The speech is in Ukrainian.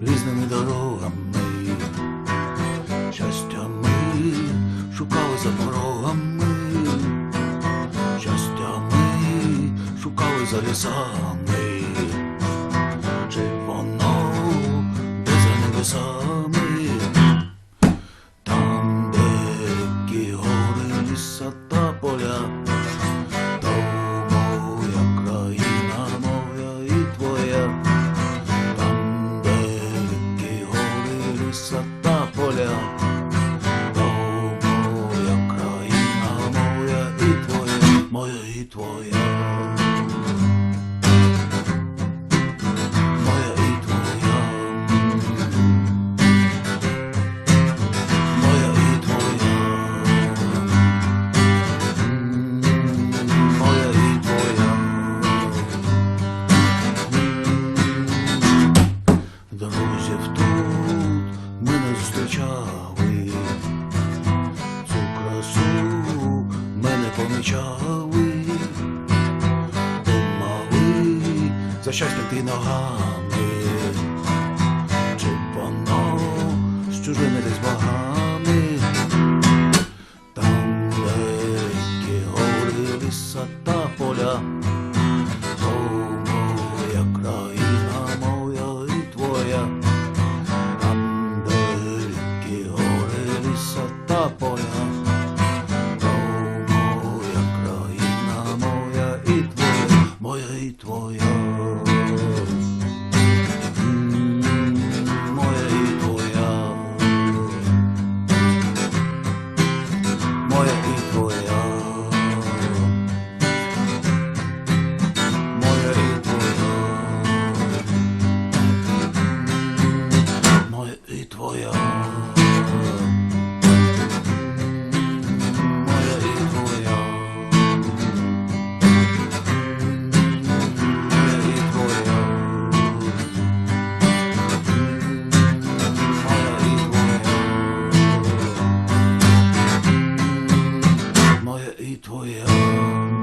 різними дорогами, щастя ми шукали за порогами, щастя ми шукали за лісами, чи воно де за небесами. Поля. То моя країна, моя і твоя, моя і твоя. Моя і твоя. Моя і твоя. Моя і твоя. Мене зустрічали, цю красу мене помічали, думали за щастям ти ногами, чи воно з чужими десь богами, там великі гори, ліса та поля. поля, моя країна, моя і твоя, моя і твоя, моя і твоя, моя і твоя, моя і твоя, моя і твоя. 我要。